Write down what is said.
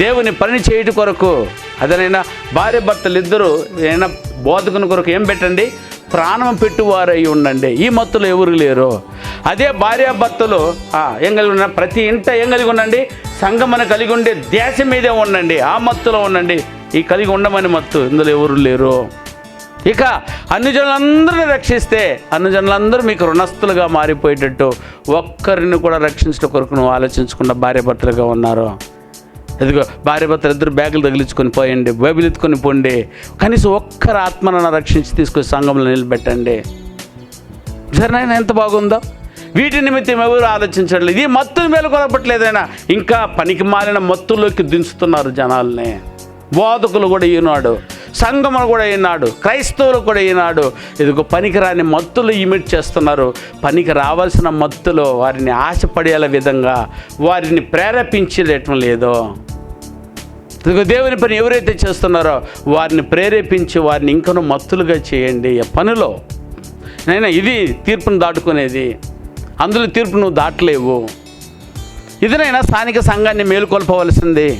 దేవుని పని చేయటి కొరకు అదనైనా భార్య భర్తలు ఇద్దరు అయినా బోధకుని కొరకు ఏం పెట్టండి? ప్రాణం పెట్టువారై ఉండండి. ఈ మత్తులు ఎవరు లేరు. అదే భార్యాభర్తలు ఏం కలిగి ఉన్న ప్రతి ఇంట ఏం కలిగి ఉండండి? సంగమన కలిగి ఉండే దేశం మీదే ఉండండి. ఆ మత్తులో ఉండండి. ఈ కలిగి ఉండమని మత్తు ఇందులో ఎవరు లేరు. ఇక అన్నిజనులందరిని రక్షిస్తే అన్నిజనులందరూ మీకు రుణస్థులుగా మారిపోయేటట్టు ఒక్కరిని కూడా రక్షించడం కొరకు నువ్వు ఆలోచించకుండా భార్యాభర్తలుగా ఉన్నారు. ఇదిగో భార్య భర్తలు ఇద్దరు బ్యాగులు తగిలించుకొని పోయండి బైబిల్ ఎత్తుకొని పోండి. కనీసం ఒక్కరి ఆత్మను రక్షించి తీసుకొని సంఘంలో నిలబెట్టండి. సరేనైనా ఎంత బాగుందో? వీటి నిమిత్తం ఎవరు ఆలోచించట్లేదు. ఈ మత్తుని మేలుకొనపట్లేదైనా ఇంకా పనికి మారిన మత్తుల్లోకి దించుతున్నారు జనాల్ని. బోధకులు కూడా ఈనాడు సంఘములు కూడా ఈనాడు క్రైస్తవులు కూడా ఈనాడు. ఇదిగో పనికిరాని మత్తులు ఇమిట్ చేస్తున్నారు. పనికి రావాల్సిన మత్తులో వారిని ఆశపడేల విధంగా వారిని ప్రేరేపించలేటం లేదో. దేవుని పని ఎవరైతే చేస్తున్నారో వారిని ప్రేరేపించి వారిని ఇంకనూ మత్తులుగా చేయండి. పనిలో నైనా ఇది తీర్పును దాటుకునేది. అందులో తీర్పు నువ్వు దాటలేవు. ఇదినైనా స్థానిక సంఘాన్ని మేలుకొల్పవలసింది.